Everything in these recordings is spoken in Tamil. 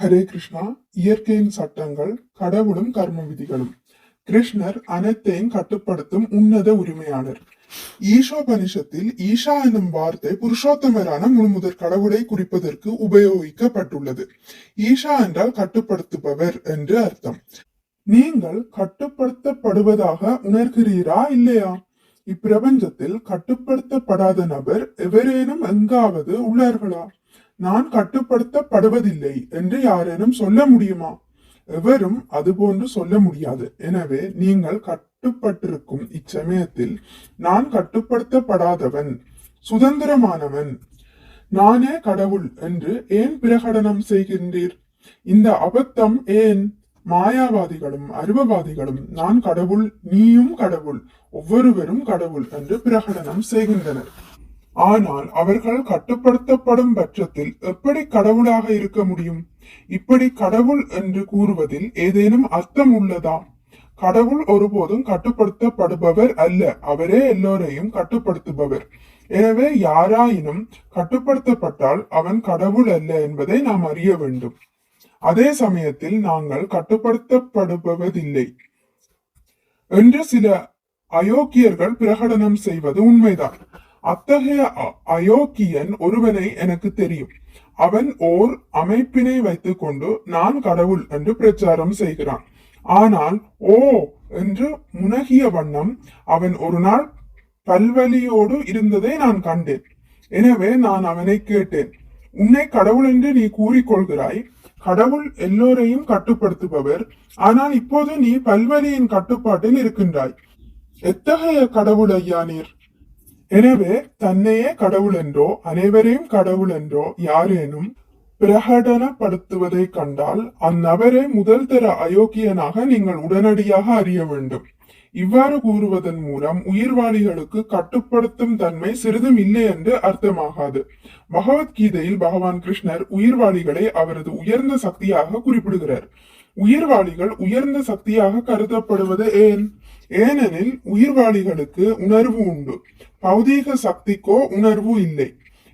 ஹரே கிருஷ்ணா. இயற்கையின் சட்டங்கள் கடவுளும் கர்ம விதிகளும். கிருஷ்ணர் அனைத்தையும் கட்டுப்படுத்தும் உன்னத உரிமையாளர். ஈஷோபனிஷத்தில் ஈஷா எனும் வார்த்தை புருஷோத்தமரான முழுமுதற் கடவுளை குறிப்பதற்கு உபயோகிக்கப்பட்டுள்ளது. ஈஷா என்றால் கட்டுப்படுத்துபவர் என்று அர்த்தம். நீங்கள் கட்டுப்படுத்தப்படுவதாக உணர்கிறீரா இல்லையா? இப்பிரபஞ்சத்தில் கட்டுப்படுத்தப்படாத நபர் எவரேனும் எங்காவது உள்ளார்களா? நான் கட்டுப்படுத்தப்படுவதில்லை என்று யாரேனும் சொல்ல முடியுமா? எவரும் அதுபோன்று சொல்ல முடியாது. எனவே நீங்கள் கட்டுப்பட்டிருக்கும் இச்சமயத்தில் நான் கட்டுப்படுத்தப்படாதவன் சுதந்திரமானவன். நானே கடவுள் என்று ஏன் பிரகடனம் செய்கின்றீர்? இந்த அபத்தம் ஏன்? மாயாவாதிகளும் அருவவாதிகளும் நான் கடவுள் நீயும் கடவுள் ஒவ்வொருவரும் கடவுள் என்று பிரகடனம் செய்கின்றனர். ஆனால் அவர்கள் கட்டுப்படுத்தப்படும் பட்சத்தில் எப்படி கடவுளாக இருக்க முடியும்? இப்படி கடவுள் என்று கூறுவதில் ஏதேனும் அர்த்தம் உள்ளதா? கடவுள் ஒருபோதும் கட்டுப்படுத்தப்படுபவர் அல்ல அவரே எல்லோரையும் கட்டுப்படுத்துபவர். எனவே யாராயினும் கட்டுப்படுத்தப்பட்டால் அவன் கடவுள் அல்ல என்பதை நாம் அறிய வேண்டும். அதே சமயத்தில் நாங்கள் கட்டுப்படுத்தப்படுபவதில்லை என்று சில அயோக்கியர்கள் பிரகடனம் செய்வது உண்மைதான். அத்தகைய அ- அயோக்கியன் ஒருவனை எனக்கு தெரியும். அவன் ஓர் அமைப்பினை வைத்துக்கொண்டு நான் கடவுள் என்று பிரச்சாரம் செய்கிறான். ஆனால் ஓ என்று முனகிய வண்ணம் அவன் ஒரு நாள் பல்வலியோடு இருந்ததை நான் கண்டேன். எனவே நான் அவனை கேட்டேன் உன்னை கடவுள் என்று நீ கூறிக்கொள்கிறாய். கடவுள் எல்லோரையும் கட்டுப்படுத்துபவர். ஆனால் இப்போது நீ பல்வலியின் கட்டுப்பாட்டில் இருக்கின்றாய். எத்தகைய கடவுள் ஐயா நீர்? எனவே தன்னையே கடவுள் என்றோ அனைவரையும் கடவுள் என்றோ யாரேனும் பிரகடனப்படுத்துவதை கண்டால் அந்நபரை முதல் தர அயோக்கியனாக நீங்கள் உடனடியாக அறிய வேண்டும். இவ்வாறு கூறுவதன் மூலம் உயிர்வாளிகளுக்கு கட்டுப்படுத்தும் தன்மை சிறிதும் இல்லை என்று அர்த்தமாகாது. பகவத்கீதையில் பகவான் கிருஷ்ணர் உயிர்வாளிகளை அவரது உயர்ந்த சக்தியாக குறிப்பிடுகிறார். உயிர்வாளிகள் உயர்ந்த சக்தியாக கருதப்படுவது ஏன்? ஏனெனில் உயிர்வாளிகளுக்கு உணர்வு உண்டு. பௌதீக சக்திக்கோ உணர்வு இல்லை.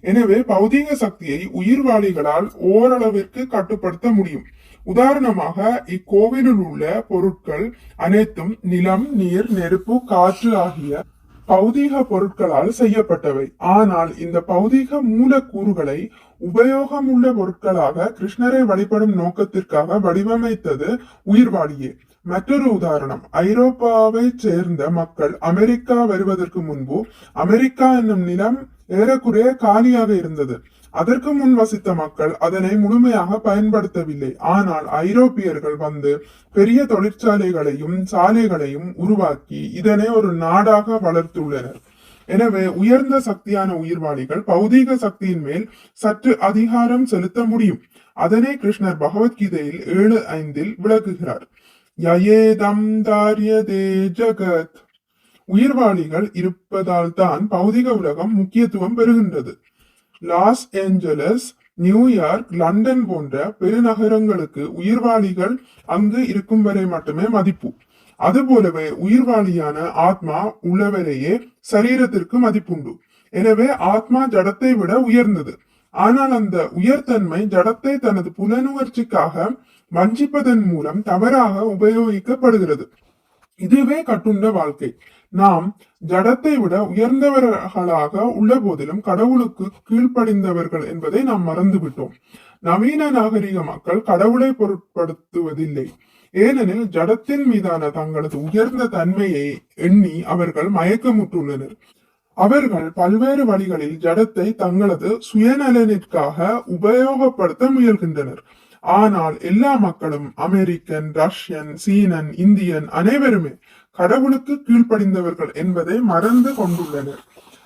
எனவே பௌதீக சக்தியை உயிர்வாளிகளால் ஓரளவிற்கு கட்டுப்படுத்த முடியும். உதாரணமாக இக்கோவிலில் உள்ள பொருட்கள் அனைத்தும் நிலம் நீர் நெருப்பு காற்று ஆகிய பௌதீக பொருட்களால் செய்யப்பட்டவை. ஆனால் இந்த பௌதீக மூலக்கூறுகளை உபயோகமுள்ள பொருட்களாக கிருஷ்ணரை வழிபடும் நோக்கத்திற்காக வடிவமைத்தது உயிர்வாளியே மற்றொரு உதாரணம். ஐரோப்பாவை சேர்ந்த மக்கள் அமெரிக்கா வருவதற்கு முன்பு அமெரிக்கா என்னும் நிலம் ஏறக்குறைய காலியாக இருந்தது. அதற்கு முன் வசித்த மக்கள் அதனை முழுமையாக பயன்படுத்தவில்லை. ஆனால் ஐரோப்பியர்கள் வந்து பெரிய தொழிற்சாலைகளையும் சாலைகளையும் உருவாக்கி இதனை ஒரு நாடாக வளர்த்துள்ளனர். எனவே உயர்ந்த சக்தியான உயிர்வாளிகள் பௌதீக சக்தியின் மேல் சற்று அதிகாரம் செலுத்த முடியும். அதனை கிருஷ்ணர் பகவத்கீதையில் ஏழு ஐந்தில் விளக்குகிறார். யயேதம் தாரியதே ஜகத். உயிர்வாளிகள் இருப்பதால் தான் பௌதிக உலகம் முக்கியத்துவம் பெறுகின்றது. லாஸ் ஏஞ்சலஸ் நியூயார்க் லண்டன் போன்ற பெருநகரங்களுக்கு உயிர்வாளிகள் அங்கு இருக்கும் வரை மட்டுமே மதிப்பு. அதுபோலவே உயிர்வாளியான ஆத்மா உள்ளவரையே சரீரத்திற்கு மதிப்புண்டு. எனவே ஆத்மா ஜடத்தை விட உயர்ந்தது. ஆனால் அந்த உயர்தன்மை ஜடத்தை தனது புலனுணர்ச்சிக்காக வஞ்சிப்பதன் மூலம் தவறாக உபயோகிக்கப்படுகிறது. இதுவே கட்டுண்ட வாழ்க்கை. நாம் ஜடத்தை விட உயர்ந்தவர்களாக உள்ள போதிலும் கடவுளுக்கு கீழ்ப்படிந்தவர்கள் என்பதை நாம் மறந்துவிட்டோம். நவீன நாகரிக மக்கள் கடவுளை பொருட்படுத்துவதில்லை. ஏனெனில் ஜடத்தின் மீதான தங்களது உயர்ந்த தன்மையை எண்ணி அவர்கள் மயக்கமுற்றுள்ளனர். அவர்கள் பல்வேறு வழிகளில் ஜடத்தை தங்களது சுயநலனிற்காக உபயோகப்படுத்த முயல்கின்றனர். ஆனால் எல்லா மக்களும் அமெரிக்கன் ரஷ்யன் சீனன் இந்தியன் அனைவருமே கடவுளுக்கு கீழ்ப்படிந்தவர்கள் என்பதை மறந்து கொண்டுள்ளனர்.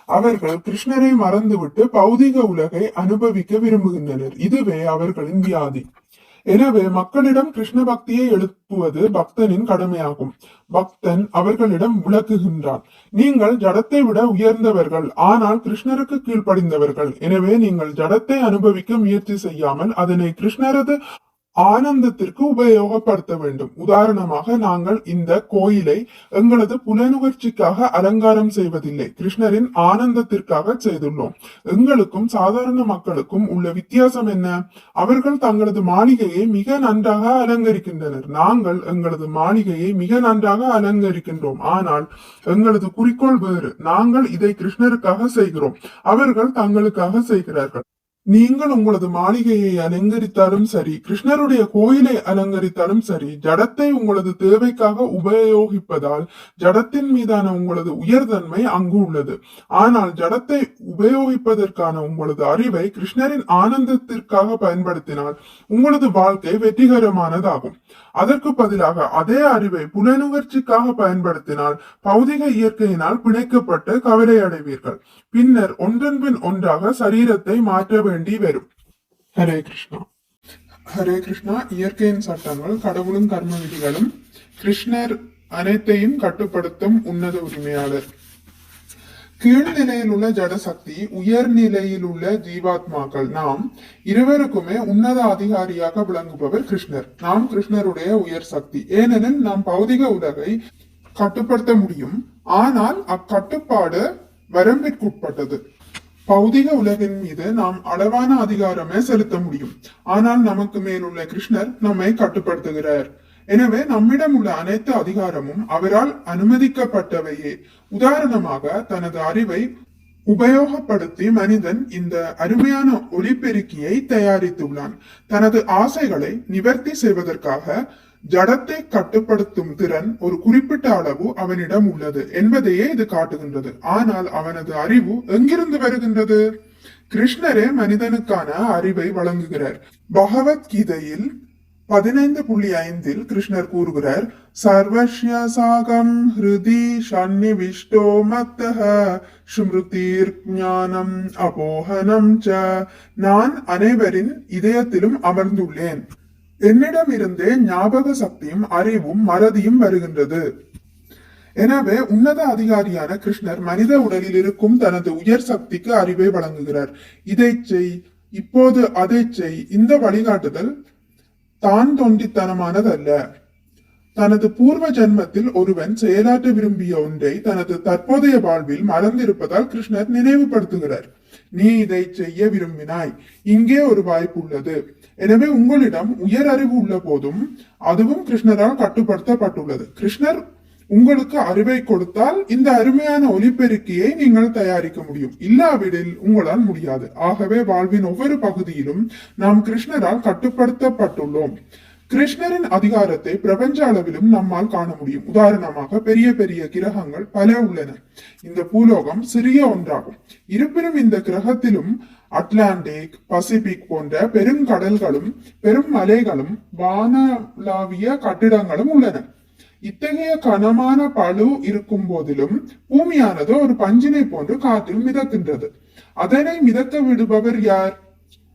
அவர்கள் கிருஷ்ணரை மறந்துவிட்டு பௌதிக உலகை அனுபவிக்க விரும்புகின்றனர். இதுவே அவர்களின் வியாதி. எனவே மக்களிடம் கிருஷ்ண பக்தியை எழுப்புவது பக்தனின் கடமையாகும். பக்தன் அவர்களிடம் விளக்குகின்றான் நீங்கள் ஜடத்தை விட உயர்ந்தவர்கள் ஆனால் கிருஷ்ணருக்கு கீழ்ப்படிந்தவர்கள். எனவே நீங்கள் ஜடத்தை அனுபவிக்க முயற்சி செய்யாமல் அதனை கிருஷ்ணரது ஆனந்தத்திற்கு உபயோகப்படுத்த வேண்டும். உதாரணமாக நாங்கள் இந்த கோயிலை எங்களது புலனுகர்ச்சிக்காக அலங்காரம் செய்வதில்லை. கிருஷ்ணரின் ஆனந்தத்திற்காக செய்துள்ளோம். எங்களுக்கும் சாதாரண மக்களுக்கும் உள்ள வித்தியாசம் என்ன? அவர்கள் தங்களது மாளிகையை மிக நன்றாக அலங்கரிக்கின்றனர். நாங்கள் எங்களது மாளிகையை மிக நன்றாக அலங்கரிக்கின்றோம். ஆனால் எங்களது குறிக்கோள் வேறு. நாங்கள் இதை கிருஷ்ணருக்காக செய்கிறோம். அவர்கள் தங்களுக்காக செய்கிறார்கள். நீங்கள் உங்களது மாளிகையை அலங்கரித்தாலும் சரி கிருஷ்ணருடைய கோயிலை அலங்கரித்தாலும் சரி ஜடத்தை உங்களது தேவைக்காக உபயோகிப்பதால் ஜடத்தின் மீதான உங்களது உயர்தன்மை அங்கு உள்ளது. ஆனால் ஜடத்தை உபயோகிப்பதற்கான உங்களது அறிவை கிருஷ்ணரின் ஆனந்தத்திற்காக பயன்படுத்தினால் உங்களது வாழ்க்கை வெற்றிகரமானதாகும். அதற்கு பதிலாக அதே அறிவை புலனுணர்ச்சிக்காக பயன்படுத்தினால் பௌதிக இயற்கையினால் பிணைக்கப்பட்டு கவலை அடைவீர்கள் பின்னர் ஒன்றன் பின் ஒன்றாக சரீரத்தை மாற்ற வேண்டி வரும். ஹரே கிருஷ்ணா. ஹரே கிருஷ்ணா இயற்கையின் சட்டங்கள் கடவுளும் கர்ம விதிகளும் கிருஷ்ணர் அனைத்தையும் கட்டுப்படுத்தும் உன்னத உரிமையாளர். கீழ்நிலையில் உள்ள ஜடசக்தி உயர்நிலையில் உள்ள ஜீவாத்மாக்கள். நாம் இருவருக்குமே உன்னத அதிகாரியாக விளங்குபவர் கிருஷ்ணர். நாம் கிருஷ்ணருடைய உயர் சக்தி. ஏனெனில் நாம் பௌதிக உலகை கட்டுப்படுத்த முடியும். ஆனால் அக்கட்டுப்பாடு வரம்பிற்குட்பட்டது. பௌதிக உலகின் மீது நாம் அளவான அதிகாரமே செலுத்த முடியும். ஆனால் நமக்கு மேலுள்ள கிருஷ்ணர் நம்மை கட்டுப்படுத்துகிறார். எனவே நம்மிடம் உள்ள அனைத்து அதிகாரமும் அவரால் அனுமதிக்கப்பட்டவையே. உதாரணமாக தனது அறிவை உபயோகப்படுத்தி மனிதன் இந்த அருமையான ஒலிபெருக்கியை தயாரித்துள்ளான். தனது ஆசைகளை நிவர்த்தி செய்வதற்காக ஜடத்தை கட்டுப்படுத்தும் திறன் ஒரு குறிப்பிட்ட அளவு அவனிடம் உள்ளது என்பதையே இது காட்டுகின்றது. ஆனால் அவனது அறிவு எங்கிருந்து வருகின்றது? கிருஷ்ணரே மனிதனுக்கான அறிவை வழங்குகிறார். பகவத்கீதையில் பதினைந்து புள்ளி ஐந்தில் கிருஷ்ணர் கூறுகிறார் சர்வஷ்ய சாகம் ஹிருதி சன்னிவிஷ்டோ மத்தஹ ஸ்மிருதிர் ஞானம் அபோகனம் ச. நான் அனைவரின் இதயத்திலும் அமர்ந்துள்ளேன். என்னிடமிருந்தே ஞாபக சக்தியும் அறிவும் மறதியும் வருகின்றது. எனவே உன்னத அதிகாரியான கிருஷ்ணர் மனித உடலில் இருக்கும் தனது உயர் சக்திக்கு அறிவை வழங்குகிறார். இதை செய் இப்போது அதை செய் இந்த வழிகாட்டுதல் தான் தொண்டித்தனமானதல்ல. தனது பூர்வ ஜென்மத்தில் ஒருவன் செயலாற்ற விரும்பிய ஒன்றை தனது தற்போதைய வாழ்வில் மறந்திருப்பதால் கிருஷ்ணர் நினைவுபடுத்துகிறார். நீ இதை செய்ய விரும்பினாய். இங்கே ஒரு வாய்ப்பு உள்ளது. எனவே உங்களிடம் உயர் அறிவு உள்ள போதும் அதுவும் கிருஷ்ணரால் கட்டுப்படுத்தப்பட்டுள்ளது. கிருஷ்ணர் உங்களுக்கு அறிவை கொடுத்தால் இந்த அருமையான ஒலிபெருக்கியை நீங்கள் தயாரிக்க முடியும். இல்லாவிடில் உங்களால் முடியாது. ஆகவே வாழ்வின் ஒவ்வொரு பகுதியிலும் நாம் கிருஷ்ணரால் கட்டுப்படுத்தப்பட்டுள்ளோம். கிருஷ்ணரின் அதிகாரத்தை பிரபஞ்ச அளவிலும் நம்மால் காண முடியும். உதாரணமாக பெரிய பெரிய கிரகங்கள் பல உள்ளன. இந்த பூலோகம் சிறிய ஒன்றாகும். இருப்பினும் இந்த கிரகத்திலும் அட்லாண்டிக் பசிபிக் போன்ற பெருங்கடல்களும் பெரும் மலைகளும் வானளாவிய கட்டிடங்களும் உள்ளன. இத்தகைய கனமான பளு இருக்கும் போதிலும் பூமியானது ஒரு பஞ்சினை போன்று காற்றில் மிதக்கின்றது. அதனை மிதக்க விடுபவர் யார்?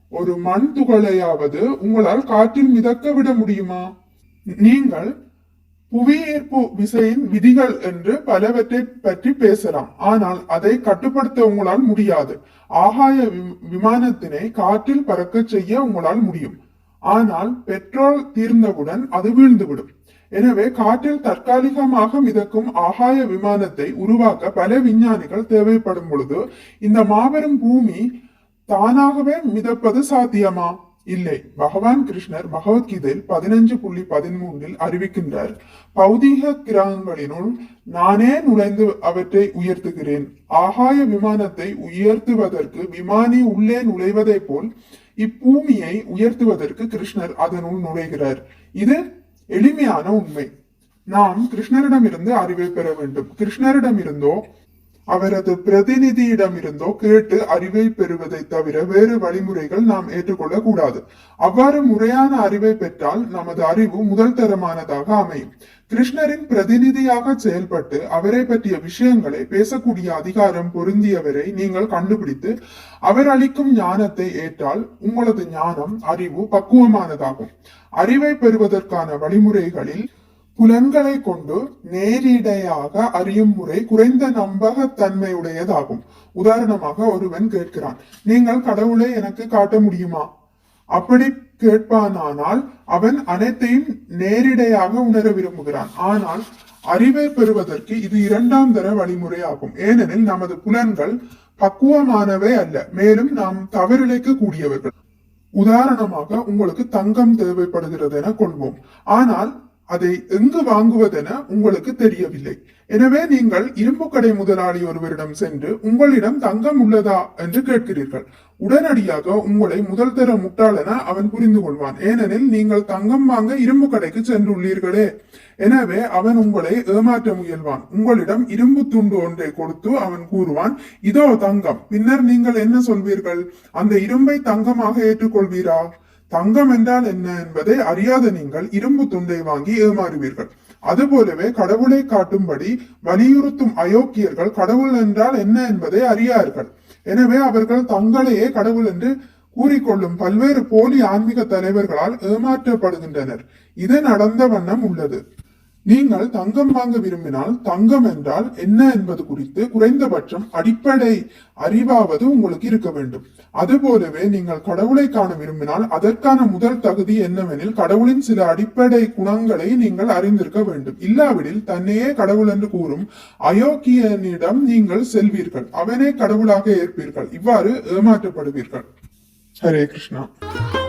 ஒரு மண் துகளையாவது உங்களால் காற்றில் மிதக்க விட முடியுமா? நீங்கள் புவியீர்ப்பு விசையின் விதிகள் என்று பலவற்றை பற்றி பேசலாம். ஆனால் அதை கட்டுப்படுத்த உங்களால் முடியாது. ஆகாய வி- விமானத்தினை காற்றில் பறக்க செய்ய உங்களால் முடியும். ஆனால் பெட்ரோல் தீர்ந்தவுடன் அது வீழ்ந்துவிடும். எனவே காற்றில் தற்காலிகமாக மிதக்கும் ஆகாய விமானத்தை உருவாக்க பல விஞ்ஞானிகள் தேவைப்படும் பொழுது இந்த மாபெரும் பூமி தானாகவே மிதப்பது சாத்தியமா? இல்லை. பகவான் கிருஷ்ணர் பகவத்கீதையில் பதினஞ்சு புள்ளி பதிமூன்றில் அறிவிக்கின்றார் பௌதீக கிரகங்களினுள் நானே நுழைந்து அவற்றை உயர்த்துகிறேன். ஆகாய விமானத்தை உயர்த்துவதற்கு விமானி உள்ளே நுழைவதைப் போல் இப்பூமியை உயர்த்துவதற்கு கிருஷ்ணர் அதனுள் நுழைகிறார். இது எளிமையான உண்மை. நாம் கிருஷ்ணரிடமிருந்து அறிவை பெற வேண்டும். கிருஷ்ணரிடமிருந்தோ அவரது பிரதிநிதியிடமிருந்தோ கேட்டு அறிவை பெறுவதை தவிர வேறு வழிமுறைகள் நாம் ஏற்றுக்கொள்ள கூடாது அவ்வாறு முறையான அறிவை பெற்றால் நமது அறிவு முதல் தரமானதாக அமையும். கிருஷ்ணரின் பிரதிநிதியாக செயல்பட்டு அவரை பற்றிய விஷயங்களை பேசக்கூடிய அதிகாரம் பொருந்தியவரை நீங்கள் கண்டுபிடித்து அவர் அளிக்கும் ஞானத்தை ஏற்றால் உங்களது ஞானம் அறிவு பக்குவமானதாகும். அறிவை பெறுவதற்கான வழிமுறைகளில் புலன்களை கொண்டு நேரிடையாக அறியும் முறை குறைந்த நம்பகத்தன்மையுடையதாகும். உதாரணமாக ஒருவன் கேட்கிறான் நீங்கள் கடவுளை எனக்கு காட்ட முடியுமா? அப்படி கேட்பானானால் அவன் அனைத்தையும் நேரிடையாக உணர விரும்புகிறான். ஆனால் அறிவை பெறுவதற்கு இது இரண்டாம் தர வழிமுறையாகும். ஏனெனில் நமது புலன்கள் பக்குவமானவை அல்ல மேலும் நாம் தவறிழைக்க கூடியவர்கள். உதாரணமாக உங்களுக்கு தங்கம் தேவைப்படுகிறது என கொள்வோம். ஆனால் அதை எங்கு வாங்குவதென உங்களுக்கு தெரியவில்லை. எனவே நீங்கள் இரும்பு கடை முதலாளி ஒருவரிடம் சென்று உங்களிடம் தங்கம் உள்ளதா? என்று கேட்கிறீர்கள். உடனடியாக உங்களை முதல் தர முட்டாள் என அவன் புரிந்து கொள்வான். ஏனெனில் நீங்கள் தங்கம் வாங்க இரும்பு கடைக்கு சென்றுள்ளீர்களே. எனவே அவன் உங்களை ஏமாற்ற முயல்வான். உங்களிடம் இரும்பு துண்டு ஒன்றை கொடுத்து அவன் கூறுவான் இதோ தங்கம். பின்னர் நீங்கள் என்ன சொல்வீர்கள்? அந்த இரும்பை தங்கமாக ஏற்றுக்கொள்வீரா? தங்கம் என்றால் என்ன என்பதை அறியாத நீங்கள் இரும்பு துண்டை வாங்கி ஏமாறுவீர்கள். அதுபோலவே கடவுளை காட்டும்படி வலியுறுத்தும் அயோக்கியர்கள் கடவுள் என்றால் என்ன என்பதை அறியார்கள். எனவே அவர்கள் தங்களையே கடவுள் என்று கூறிக்கொள்ளும் பல்வேறு போலி ஆன்மீக தலைவர்களால் ஏமாற்றப்படுகின்றனர். இது நடந்த வண்ணம் உள்ளது. நீங்கள் தங்கம் வாங்க விரும்பினால் தங்கம் என்றால் என்ன என்பது குறித்து குறைந்தபட்சம் அடிப்படை அறிவாவது உங்களுக்கு இருக்க வேண்டும். அதுபோலவே நீங்கள் கடவுளை காண விரும்பினால் அதற்கான முதல் தகுதி என்னவெனில் கடவுளின் சில அடிப்படை குணங்களை நீங்கள் அறிந்திருக்க வேண்டும். இல்லாவிடில் தன்னையே கடவுள் என்று கூறும் அயோக்கியனிடம் நீங்கள் செல்வீர்கள். அவனே கடவுளாக ஏற்பீர்கள். இவ்வாறு ஏமாற்றப்படுவீர்கள். ஹரே கிருஷ்ணா.